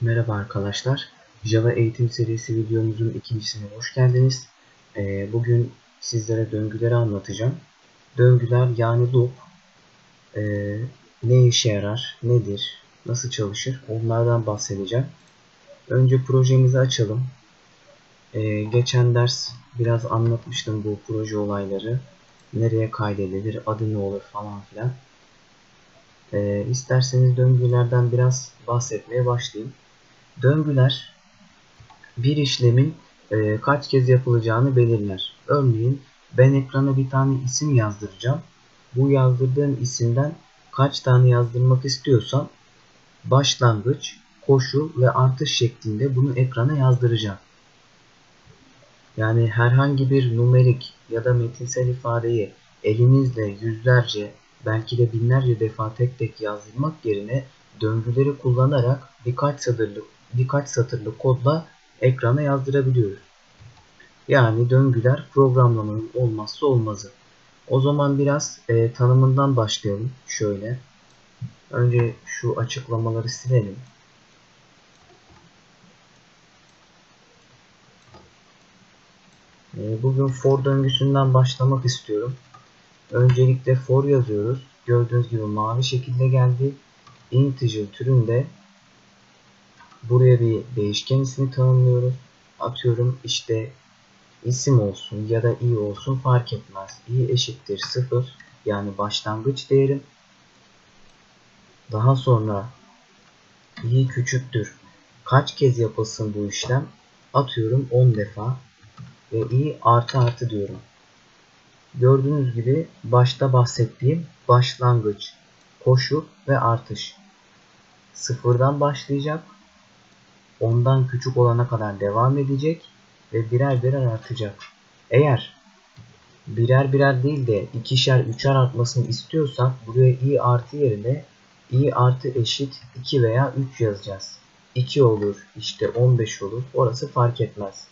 Merhaba arkadaşlar. Java eğitim serisi videomuzun ikincisine hoş geldiniz. Ee, bugün sizlere döngüleri anlatacağım. Döngüler yani loop e, ne işe yarar, nedir, nasıl çalışır onlardan bahsedeceğim. Önce projemizi açalım. Ee, geçen ders biraz anlatmıştım bu proje olayları. Nereye kaydedilir, adı ne olur falan filan. Ee, isterseniz döngülerden biraz bahsetmeye başlayayım. Döngüler bir işlemin e, kaç kez yapılacağını belirler. Örneğin ben ekrana bir tane isim yazdıracağım. Bu yazdırdığım isimden kaç tane yazdırmak istiyorsam başlangıç, koşu ve artış şeklinde bunu ekrana yazdıracağım. Yani herhangi bir numerik ya da metinsel ifadeyi elinizle yüzlerce belki de binlerce defa tek tek yazdırmak yerine döngüleri kullanarak birkaç satırlık birkaç satırlık kodla ekrana yazdırabiliyoruz. Yani döngüler programlamanın olmazsa olmazı. O zaman biraz e, tanımından başlayalım. Şöyle. Önce şu açıklamaları silelim. E, bugün for döngüsünden başlamak istiyorum. Öncelikle for yazıyoruz. Gördüğünüz gibi mavi şekilde geldi. Integer türünde buraya bir değişken ismi tanımlıyoruz. Atıyorum işte isim olsun ya da i olsun fark etmez. i eşittir 0 yani başlangıç değerim. Daha sonra i küçüktür. Kaç kez yapılsın bu işlem? Atıyorum 10 defa ve i artı artı diyorum. Gördüğünüz gibi başta bahsettiğim başlangıç, koşu ve artış. Sıfırdan başlayacak ondan küçük olana kadar devam edecek ve birer birer artacak. Eğer birer birer değil de ikişer üçer artmasını istiyorsak buraya i artı yerine i artı eşit 2 veya 3 yazacağız. 2 olur işte 15 olur orası fark etmez.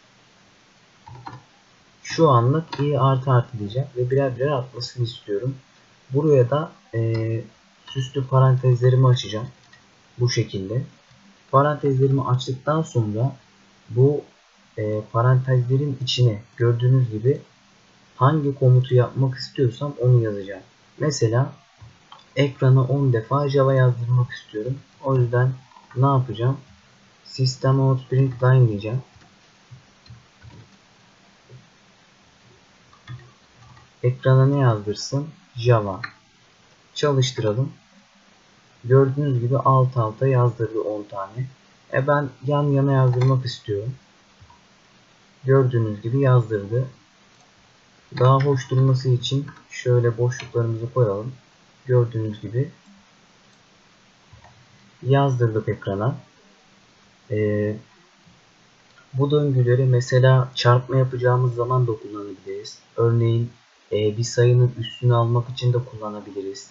Şu anlık i artı artı diyeceğim ve birer birer artmasını istiyorum. Buraya da e, süslü parantezlerimi açacağım. Bu şekilde parantezlerimi açtıktan sonra bu e, parantezlerin içine gördüğünüz gibi hangi komutu yapmak istiyorsam onu yazacağım. Mesela ekrana 10 defa Java yazdırmak istiyorum. O yüzden ne yapacağım? System out print line diyeceğim. Ekrana ne yazdırsın? Java. Çalıştıralım. Gördüğünüz gibi alt alta yazdırdı 10 tane. E ben yan yana yazdırmak istiyorum. Gördüğünüz gibi yazdırdı. Daha hoş durması için şöyle boşluklarımızı koyalım. Gördüğünüz gibi yazdırdık ekrana. Ee, bu döngüleri mesela çarpma yapacağımız zaman da kullanabiliriz. Örneğin e, bir sayının üstünü almak için de kullanabiliriz.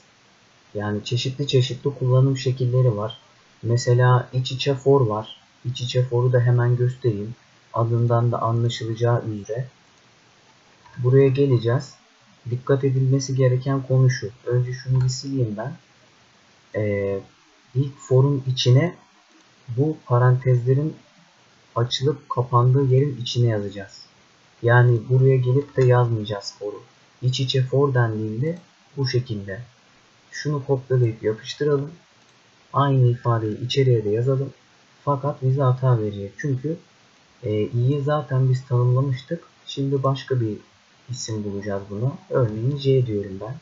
Yani çeşitli çeşitli kullanım şekilleri var. Mesela iç içe for var. İç içe for'u da hemen göstereyim. Adından da anlaşılacağı üzere. Buraya geleceğiz. Dikkat edilmesi gereken konu şu. Önce şunu bir sileyim ben. Ee, ilk for'un içine bu parantezlerin açılıp kapandığı yerin içine yazacağız. Yani buraya gelip de yazmayacağız for'u. İç içe for dendiğinde bu şekilde şunu kopyalayıp yapıştıralım. Aynı ifadeyi içeriye de yazalım. Fakat bize hata verecek. Çünkü e, i'yi zaten biz tanımlamıştık. Şimdi başka bir isim bulacağız buna. Örneğin c diyorum ben.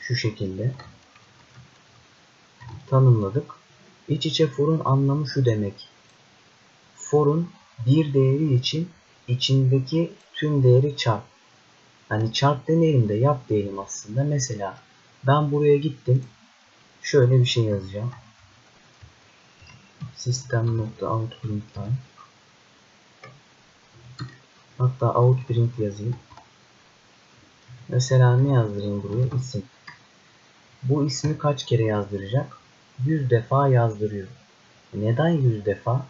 Şu şekilde. Tanımladık. İç içe for'un anlamı şu demek. For'un bir değeri için içindeki tüm değeri çarp. Hani çarp demeyelim de yap diyelim aslında. Mesela ben buraya gittim. Şöyle bir şey yazacağım. System.outPrintln Hatta outprint yazayım. Mesela ne yazdırayım buraya? İsim. Bu ismi kaç kere yazdıracak? 100 defa yazdırıyor. Neden 100 defa?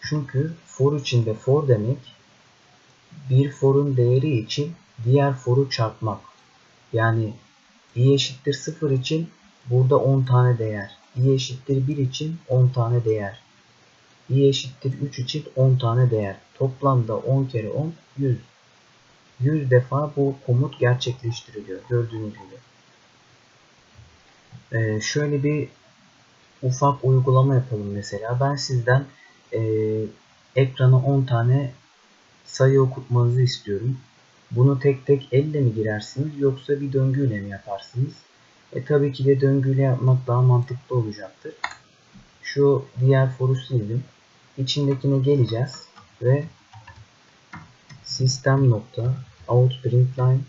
Çünkü for içinde for demek bir for'un değeri için diğer for'u çarpmak. Yani i eşittir 0 için Burada 10 tane değer. i eşittir 1 için 10 tane değer. i eşittir 3 için 10 tane değer. Toplamda 10 kere 10 100. 100 defa bu komut gerçekleştiriliyor. Gördüğünüz gibi. Ee, şöyle bir ufak uygulama yapalım mesela. Ben sizden e, ekrana 10 tane sayı okutmanızı istiyorum. Bunu tek tek elle mi girersiniz yoksa bir döngüyle mi yaparsınız? E tabii ki de döngüyle yapmak daha mantıklı olacaktır. Şu diğer for'u sildim. İçindekine geleceğiz ve sistem nokta out println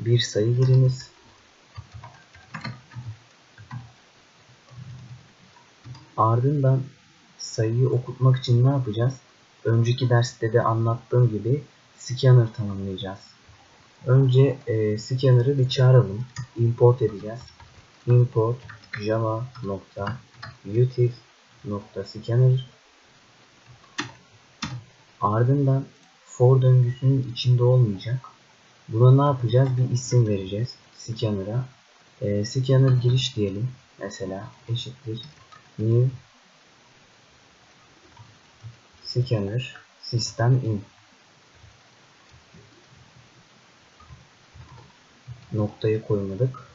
bir sayı giriniz. Ardından sayıyı okutmak için ne yapacağız? Önceki derste de anlattığım gibi scanner tanımlayacağız. Önce e, scanner'ı bir çağıralım. Import edeceğiz. Import java nokta util nokta scanner Ardından for döngüsünün içinde olmayacak. Buna ne yapacağız? Bir isim vereceğiz scanner'a. E, scanner giriş diyelim. Mesela eşittir new scanner system in noktayı koymadık.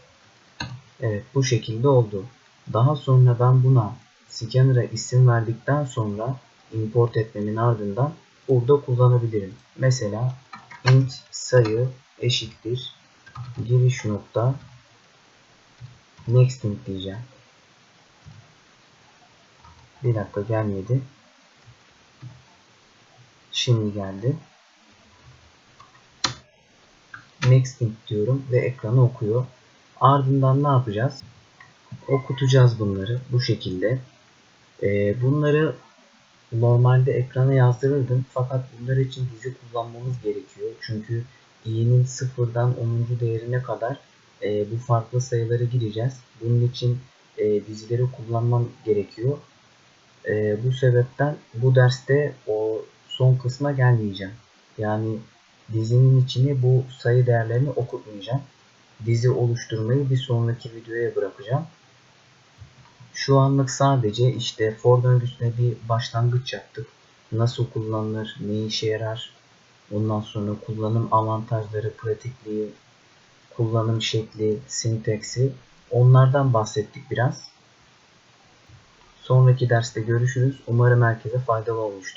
Evet bu şekilde oldu. Daha sonra ben buna scanner'a isim verdikten sonra import etmemin ardından burada kullanabilirim. Mesela int sayı eşittir giriş nokta next int diyeceğim. Bir dakika gelmedi. Şimdi geldi. Next int diyorum ve ekranı okuyor. Ardından ne yapacağız? Okutacağız bunları bu şekilde. Ee, bunları normalde ekrana yazdırırdım fakat bunlar için dizi kullanmamız gerekiyor. Çünkü i'nin sıfırdan 10. değerine kadar e, bu farklı sayıları gireceğiz. Bunun için e, dizileri kullanmam gerekiyor. E, bu sebepten bu derste o son kısma gelmeyeceğim. Yani dizinin içini bu sayı değerlerini okutmayacağım. Dizi oluşturmayı bir sonraki videoya bırakacağım. Şu anlık sadece işte for döngüsüne bir başlangıç yaptık. Nasıl kullanılır, ne işe yarar, ondan sonra kullanım avantajları, pratikliği, kullanım şekli, sintaksi onlardan bahsettik biraz. Sonraki derste görüşürüz. Umarım herkese faydalı olmuştur.